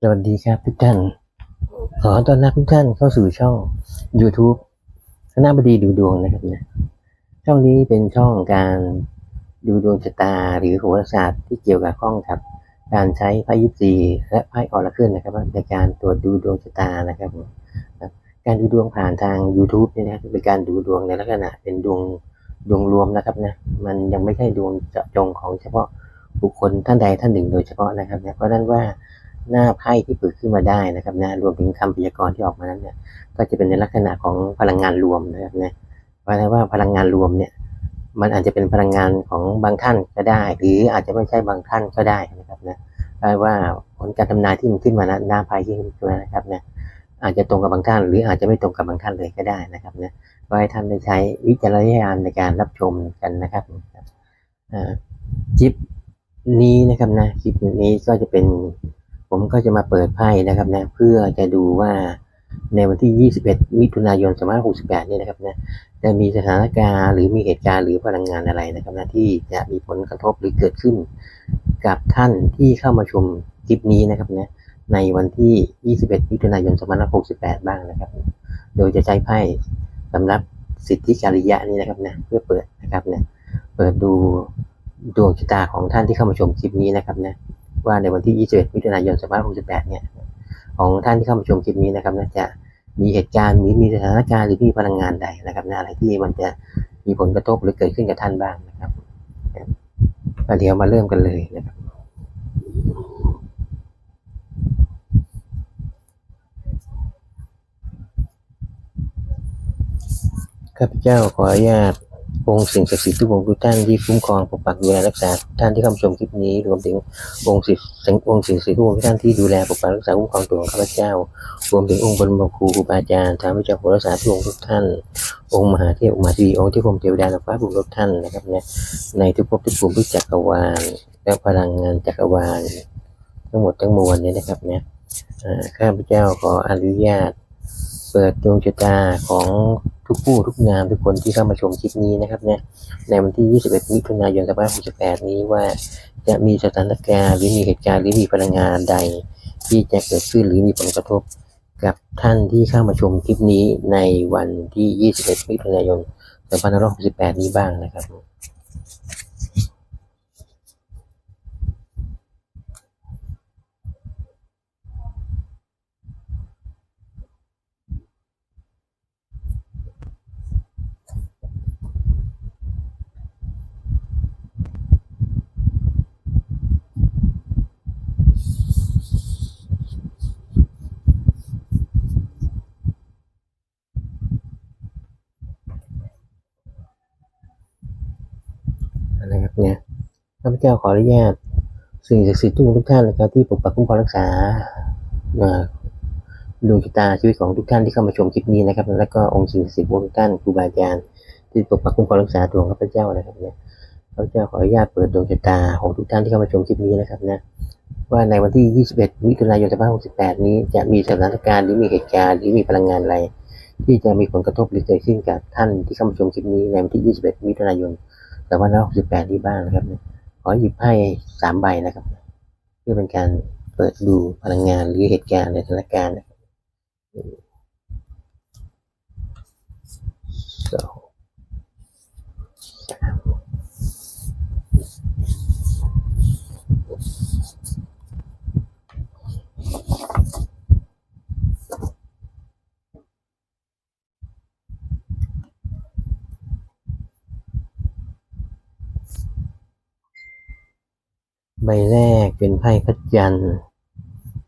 สวัสดีครับทุกท่าน ขอต้อนรับทุกท่านเข้าสู่ช่อง YouTube คณะบดีดูดวงนะครับนะช่องนี้เป็นช่องการดูดวงชะตาหรือโหราศาสตร์ที่เกี่ยวกับข้องกับ การใช้ไพ่ยิปซีและไพ่ออราเคิลนะครับ ในการตรวจดูดวงชะตานะครับ การดูดวงผ่านทาง YouTube นี่นะเป็นการดูดวงในลักษณะเป็นดวงดวงรวมนะครับนะมันยังไม่ใช่ดวงเจาะจงของเฉพาะบุคคลท่านใดท่านหนึ่งโดยเฉพาะนะครับนะเพราะฉะนั้นว่า หน้าไพ่ที่เปิดขึ้นมาได้นะครับนะรวมถึงคำพยากรณ์ที่ออกมานั้นเนี่ยก็จะเป็นในลักษณะของพลังงานรวมนะครับนะเพราะว่าพลังงานรวมเนี่ยมันอาจจะเป็นพลังงานของบางท่านก็ได้ หรืออาจจะไม่ใช่บางท่านก็ได้นะครับนะแปลว่าผลการทำนายที่มันขึ้นมานะหน้าไพ่ที่ขึ้นมานะครับนะอาจจะตรงกับบางท่าน หรืออาจจะไม่ตรงกับบางท่านเลยก็ได้นะครับนะก็ให้ท่านได้ใช้วิจารณญาณในการรับชมกันนะครับอ่าจิปนี้นะครับนะคลิปนี้ก็จะเป็น ผมก็จะมาเปิดไพ่นะครับนะเพื่อจะดูว่าในวันที่ 21 มิถุนายน 2568 นี่นะครับนะจะมีสถานการณ์หรือมีเหตุการณ์หรือพลังงานอะไรนะครับนะที่จะมีผลกระทบหรือเกิดขึ้น กับท่านที่เข้ามาชมคลิปนี้นะครับนะในวันที่ 21 มิถุนายน 2568 บ้างนะครับ โดยจะใช้ไพ่สำหรับสิทธิการิยะนี้นะครับนะเพื่อเปิดนะครับนะเปิดดูดวงชะตาของท่านที่เข้ามาชมคลิปนี้นะครับนะ ว่าในวันที่ 21 มิถุนายน 2568 เนี่ย ของท่านที่เข้ามาชมคลิปนี้นะครับนะจะมีเหตุการณ์มีมีสถานการณ์หรือมีพลังงานใดนะครับนะอะไรที่มันจะมีผลกระทบหรือเกิดขึ้นกับท่านบ้างนะครับครับก็เดี๋ยวมาเริ่มกันเลยนะครับข้าพเจ้าขออนุญาต องค์สิ่งศักดิ์สิทธิ์ทุกองค์ทุกท่านที่คุ้มครองปกปักดูแลรักษาท่านที่เข้าชมคลิปนี้รวมถึงองค์สิ่งศักดิ์องค์สิ่งศักดิ์สิทธิ์ทุกองค์ทุกท่านที่ดูแลปกปักรักษาคุ้มครองตัวของข้าพเจ้า รวมถึงองค์บรมครูครูบาอาจารย์ทางวิจารณ์โหราศาสตร์ทุกองค์ทุกท่าน องค์มหาเทพองค์มหาทีองค์ที่ผมเทวดาและฟ้าบุตรทุกท่านนะครับเนี่ยในทุกภพทุกภูมิทุกจักรวาลและพลังงานจักรวาล ทั้งหมดทั้งมวลเนี่ยนะครับเนี่ยข้าพเจ้าขออนุญาต เปิดดวงชะตาของ ทุกผู้ทุกงานทุกคนที่เข้ามาชมคลิปนี้นะครับเนี่ยในวันที่ 21 มิถุนายน 2568 นี้ว่าจะมีสถานการณ์หรือมีเหตุการณ์หรือมีพลังงานใด ที่จะเกิดขึ้นหรือมีผลกระทบ กับท่านที่เข้ามาชมคลิปนี้ในวันที่ 21 มิถุนายน 2568 นี้บ้างนะครับ เนี่ยข้าพเจ้าขออนุญาตสิ่งศักดิ์สิทธิ์ทุกท่านนะครับที่ปกปักคุ้มครองรักษาดวงชะตาชีวิตของทุกท่านที่เข้ามาชมคลิปนี้นะครับ แล้วก็องค์สิ่งศักดิ์สิทธิ์ทุกท่านครูบาอาจารย์ที่ปกปักคุ้มครองรักษาดวงข้าพเจ้านะครับเนี่ยข้าพเจ้าขออนุญาตเปิดดวงชะตาของทุกท่านที่เข้ามาชมคลิปนี้นะครับนะว่าในวันที่ 21 มิถุนายน 2568 นี้จะมีสถานการณ์หรือมีเหตุการณ์หรือมีพลังงานอะไร ที่จะมีผลกระทบหรือเกิดขึ้นกับท่านที่เข้ามาชมคลิปนี้ในวันที่ 21 มิถุนายน สองพันหกสิบแปดที่บ้านนะครับขอหยิบไพ่สามใบนะครับ เพื่อเป็นการเปิดดูพลังงานหรือเหตุการณ์ในสถานการณ์ so ใบแรกเป็นไพ่พระจันทร์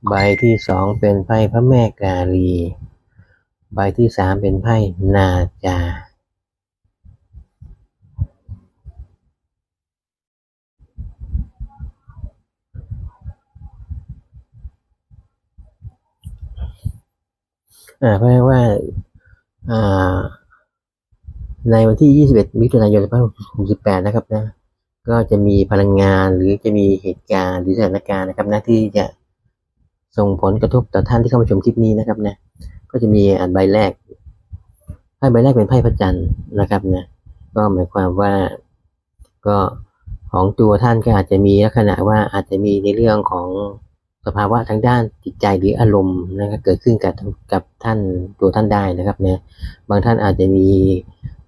ใบที่สองเป็นไพ่พระแม่กาลี ใบที่สามเป็นไพ่นาจา อ่าเพราะว่า อ่า ในวันที่ 21 มิถุนายน 2568 นะครับนะ ก็จะมีพลังงานหรือจะมีเหตุการณ์หรือสถานการณ์นะครับนะที่จะส่งผลกระทบต่อท่านที่เข้ามาชมคลิปนี้นะครับนะก็จะมีอันใบแรกไพ่ใบแรกเป็นไพ่พระจันทร์นะครับนะก็หมายความว่าก็ของตัวท่านก็อาจจะมีลักษณะว่าอาจจะมีในเรื่องของสภาวะทางด้านจิตใจหรืออารมณ์นะครับเกิดขึ้นกับกับท่านตัวท่านได้นะครับเนี่ยบางท่านอาจจะมี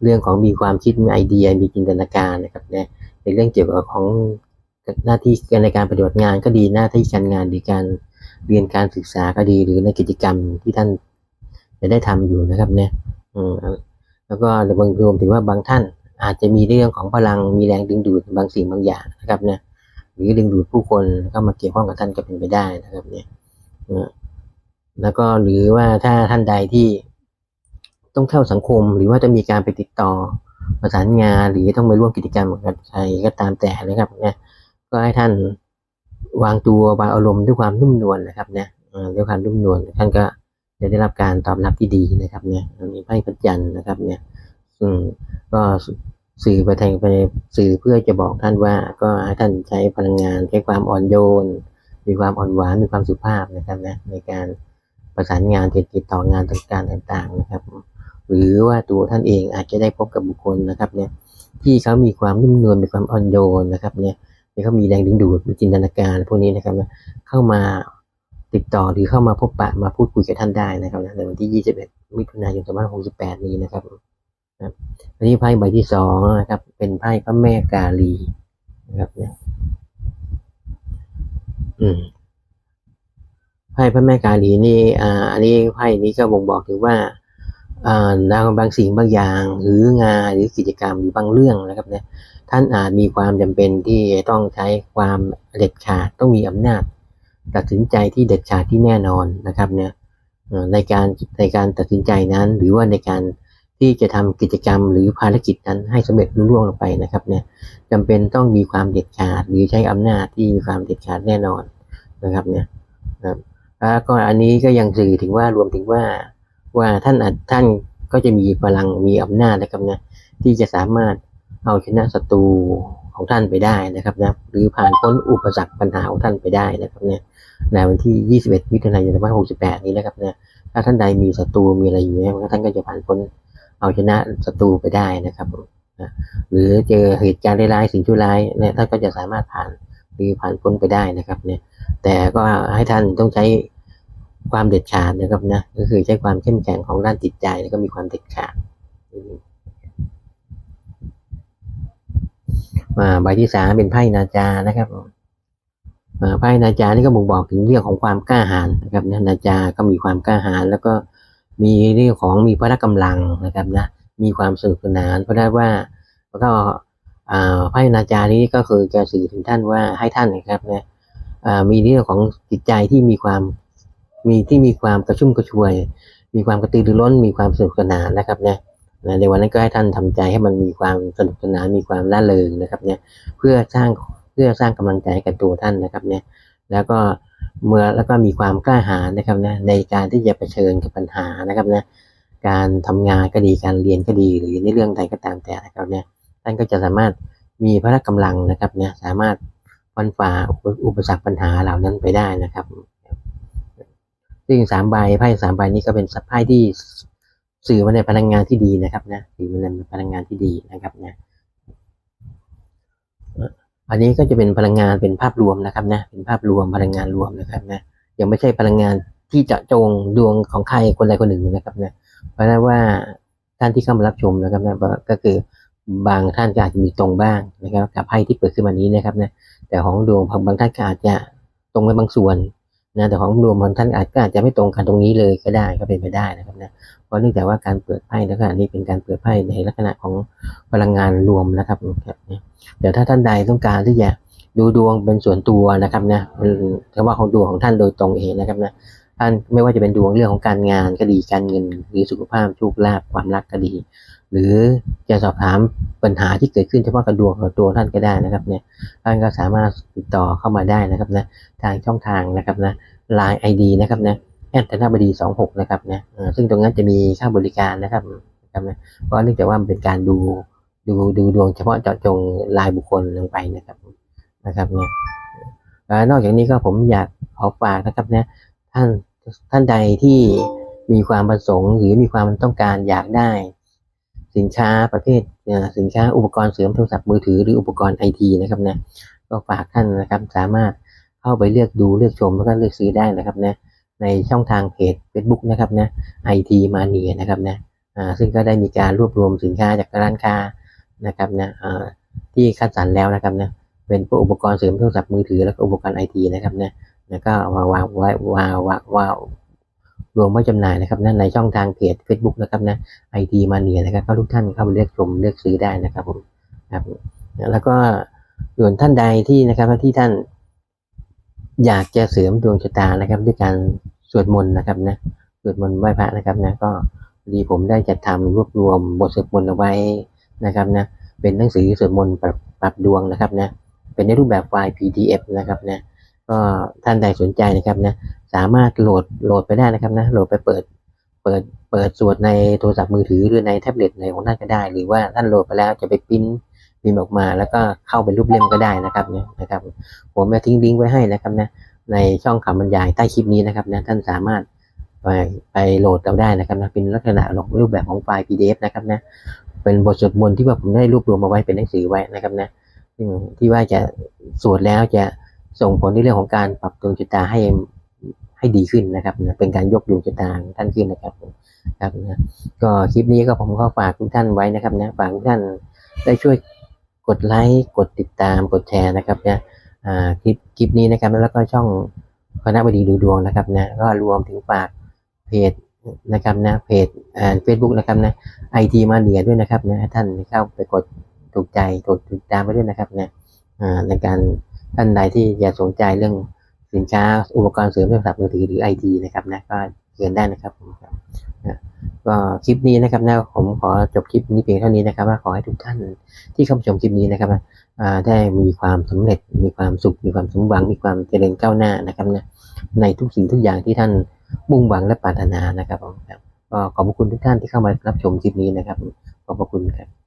เรื่องของมีความคิดมีไอเดียมีจินตนาการนะครับเนี่ย ในเรื่องเกี่ยวกับของหน้าที่ในการปฏิบัติงานก็ดีหน้าที่การงานหรือการเรียนการศึกษาก็ดีหรือในกิจกรรมที่ท่านจะได้ทำอยู่นะครับเนี่ยอืมแล้วก็ในบางรวมถึงว่าบางท่านอาจจะมีเรื่องของพลังมีแรงดึงดูดบางสิ่งบางอย่างนะครับเนี่ยหรือดึงดูดผู้คนเข้ามาเกี่ยวข้องกับท่านก็เป็นไปได้นะครับเนี่ยแล้วก็หรือว่าถ้าท่านใดที่ต้องเข้าสังคมหรือว่าจะมีการไปติดต่อ ประสานงานหรือต้องไปร่วมกิจกรรมกับใครก็ตามแต่นะครับเนี่ยก็ให้ท่านวางตัววางอารมณ์ด้วยความนุ่มนวลนะครับเนี่ยด้วยความนุ่มนวลท่านก็จะได้รับการตอบรับที่ดีนะครับเนี่ยมีไพ่พัจันนะครับเนี่ยซึ่งก็สื่อไปทางไปสื่อเพื่อจะบอกท่านว่า ก็ให้ท่านใช้พลังงานใช้ความอ่อนโยน มีความอ่อนหวานมีความสุภาพนะครับนะในการประสานงานติดต่องานต่างๆนะครับ หรือว่าตัวท่านเองอาจจะได้พบกับบุคคลนะครับเนี่ยที่เขามีความนุ่มนวลมีความอ่อนโยนนะครับเนี่ยที่เขามีแรงดึงดูดมีจินตนาการพวกนี้นะครับนะเข้ามาติดต่อหรือเข้ามาพบปะมาพูดคุยกับท่านได้นะครับในวันที่ 21 มิถุนายน 2568 นี้นะครับครับอันนี้ไพ่ใบที่สองนะครับ เป็นไพ่พระแม่กาลีนะครับเนี่ยอืมไพ่พระแม่กาลีนี่อ่า อันนี้ไพ่นี้ก็บ่งบอกถึงว่า อ่าบางสิ่งบางอย่าง หรืองานหรือกิจกรรมหรือบางเรื่องนะครับเนี่ยท่านอาจมีความจำเป็นที่ต้องใช้ความเด็ดขาดต้องมีอำนาจ ตัดสินใจที่เด็ดขาดที่แน่นอนนะครับเนี่ยในการในการตัดสินใจนั้น หรือว่าในการที่จะทำกิจกรรมหรือภารกิจนั้นให้สำเร็จรุ่ร่วงลงไปนะครับเนี่ยจำเป็นต้องมีความเด็ดขาดหรือใช้อำนาจที่มีความเด็ดขาดแน่นอนนะครับเนี่ยครับแล้วก็อันนี้ก็ยังสื่อถึงว่ารวมถึงว่า ว่าท่านท่านก็จะมีพลังมีอำนาจนะครับนะที่จะสามารถเอาชนะศัตรูของท่านไปได้นะครับนะหรือผ่านพ้นอุปสรรคปัญหาของท่านไปได้นะครับเนี่ยในวันที่ 21 มิถุนายน2568 นี้นะครับเนี่ยถ้าท่านใดมีศัตรูมีอะไรอยู่เนี่ยท่านก็จะผ่านพ้นเอาชนะศัตรูไปได้นะครับนะหรือเจอเหตุการณ์ร้ายสิ่งชั่วร้ายเนี่ยท่านก็จะสามารถผ่านหรือผ่านพ้นไปได้นะครับเนี่ยแต่ก็ให้ท่านต้องใช้ ความเด็ดขาดนะครับนะก็คือใช้ความเข้มแข็งของด้านจิตใจแล้วก็มีความเด็ดขาด มาใบที่สามเป็นไพ่นาจานะครับไพ่นาจานี่ก็บ่งบอกถึงเรื่องของความกล้าหาญนะครับนาจาก็มีความกล้าหาญแล้วก็มีเรื่องของมีพละกำลังนะครับนะมีความสนุกสนานเพราะได้ว่าแล้วก็พระนาจานี้ก็คือจะสื่อถึงท่านว่าให้ท่านนะครับนี่ยมีเรื่องของจิตใจที่มีความ มีที่มีความกระชุ่มกระชวย มีความกระตือรือร้น มีความสนุกสนานนะครับเนี่ยในวันนั้นก็ให้ท่านทำใจให้มันมีความสนุกสนานมีความร่าเริงนะครับเนี่ยเพื่อสร้างเพื่อสร้างกำลังใจให้กับตัวท่านนะครับเนี่ยแล้วก็เมื่อแล้วก็มีความกล้าหาญนะครับนะในการที่จะเผชิญกับปัญหานะครับนะการทำงานก็ดีการเรียนก็ดีหรือในเรื่องใดก็ตามแต่นะครับเนี่ยท่านก็จะสามารถมีพละกำลังนะครับเนี่ยสามารถฟันฝ่าอุปสรรคปัญหาเหล่านั้นไปได้นะครับ ซึ่งสามใบไพ่สามใบนี้ก็เป็นสัพไพ่ที่สื่อมาในพลังงานที่ดีนะครับนะสื่อมาในพลังงานที่ดีนะครับเนี่ยอันนี้ก็จะเป็นพลังงานเป็นภาพรวมนะครับนะเป็นภาพรวมพลังงานรวมนะครับนะยังไม่ใช่พลังงานที่จะจงดวงของใครคนใดคนหนึ่งนะครับนะเพราะนั้นว่าท่านที่เข้ามารับชมนะครับนะก็คือบางท่านอาจจะมีตรงบ้างนะครับกับไพ่ที่เปิดขึ้นมานี้นะครับนะแต่ของดวงบางท่านอาจจะตรงไปบางส่วน นะแต่ของรวมของท่านอาจก็อาจจะไม่ตรงกันตรงนี้เลยก็ได้ก็เป็นไปได้นะครับนะเพราะเนื่องจากว่าการเปิดไพ่แล้วก็อันนี้เป็นการเปิดไพ่ในลักษณะของพลังงานรวมนะครับเดี๋ยวถ้าท่านใดต้องการที่จะดูดวงเป็นส่วนตัวนะครับนะคำว่าของดวงของท่านโดยตรงเองนะครับนะ ท่านไม่ว่าจะเป็นดวงเรื่องของการงานก็ดีการเงินหรือสุขภาพโชคลาภความรักก็ดี หรือจะสอบถามปัญหาที่เกิดขึ้นเฉพาะกับดวงของตัวท่านก็ได้นะครับเนี่ยท่านก็สามารถติดต่อเข้ามาได้นะครับนะทางช่องทางนะครับนะไลน์ไอดีนะครับนะแอดธนบดีสองหกนะครับนะซึ่งตรงนั้นจะมีค่าบริการนะครับนะครับนะเพราะเนื่องจากว่ามันเป็นการดูดูดูดวงเฉพาะเจาะจงรายบุคคลลงไปนะครับนะครับเนี่ยนอกจากนี้ก็ผมอยากขอฝากนะครับเนี่ยท่าน ท่านใดที่มีความประสงค์หรือมีความต้องการอยากได้ สินค้าประเภทสินค้าอุปกรณ์เสริมโทรศัพท์มือถือหรืออุปกรณ์ไอทีนะครับนะก็ฝากท่านนะครับสามารถเข้าไปเลือกดูเลือกชมแล้วก็เลือกซื้อได้นะครับนะในช่องทางเพจ Facebook นะครับนะ IT Mania นะครับนะอ่าซึ่งก็ได้มีการรวบรวมสินค้าจากร้านค้านะครับนะอ่าที่คัดสรรแล้วนะครับนะเป็นพวกอุปกรณ์เสริมโทรศัพท์มือถือแล้วก็อุปกรณ์ไอทีนะครับนะ แล้วก็วางวางไว้วางวางวางรวมไว้จำหน่ายนะครับนะในช่องทางเพจ Facebook นะครับนะไอทีมาเนียนะครับก็ทุกท่านเข้าไปเลือกชมเลือกซื้อได้นะครับผมครับแล้วก็ส่วนท่านใดที่นะครับที่ท่านอยากจะเสริมดวงชะตานะครับ ด้วยการสวดมนต์นะครับนะสวดมนต์ไหว้พระนะครับนะก็ดีผมได้จัดทำรวบรวมบทสวดมนต์เอาไว้นะครับนะเป็นหนังสือสวดมนต์ปรับปรับดวงนะครับนะเป็นในรูปแบบไฟล์ PDF นะครับนะ ก็ท่านใดสนใจนะครับนะสามารถโหลดโหลดไปได้นะครับนะโหลดไปเปิดเปิดเปิดสวดในโทรศัพท์มือถือหรือในแท็บเล็ตในของท่านก็ได้ หรือว่าท่านโหลดไปแล้วจะไปปริ้นปริ้นออกมา แล้วก็เข้าเป็นรูปเล่มก็ได้นะครับเนี่ยนะครับผมจะทิ้งลิงก์ไว้ให้นะครับนะในช่องคำบรรยายใต้คลิปนี้นะครับนะท่านสามารถไปไปโหลดเอาได้นะครับนะเป็นลักษณะของรูปแบบของไฟล์ PDF นะครับนะเป็นบทสวดมนต์ที่ว่าผมได้รวบรวมมาไว้เป็นหนังสือไว้นะครับนะที่ว่าจะสวดแล้วจะ ส่งผลในเรื่องของการปรับดวงชะตาให้ให้ดีขึ้นนะครับนะเป็นการยกดวงชะตาของท่านขึ้นนะครับครับนะก็คลิปนี้ก็ผมก็ฝากทุกท่านไว้นะครับนะฝากทุกท่านได้ช่วยกดไลค์กดติดตามกดแชร์นะครับนะคลิปคลิปนี้นะครับแล้วก็ช่องคณะบดีดูดวงนะครับนะก็รวมถึงฝากเพจนะครับนะเพจเฟซบุ๊กนะครับนะไอทีมาเดียด้วยนะครับนะท่านเข้าไปกดถูกใจกดติดตามไปด้วยนะครับนะในการ ท่านใดที่อยากสนใจเรื่องสินค้าอุปกรณ์เสริมโทรศัพท์มือถือหรือไอทีนะครับนะก็เชิญได้นะครับผมครับนะก็คลิปนี้นะครับนะผมขอจบคลิปนี้เพียงเท่านี้นะครับ ว่าขอให้ทุกท่านที่เข้ามาชมคลิปนี้นะครับได้มีความสำเร็จมีความสุขมีความสมหวังมีความเจริญก้าวหน้านะครับนะในทุกสิ่งทุกอย่างที่ท่านมุ่งหวังและปรารถนานะครับผมก็ขอบคุณทุกท่านที่เข้ามารับชมคลิปนี้นะครับขอบพระคุณครับ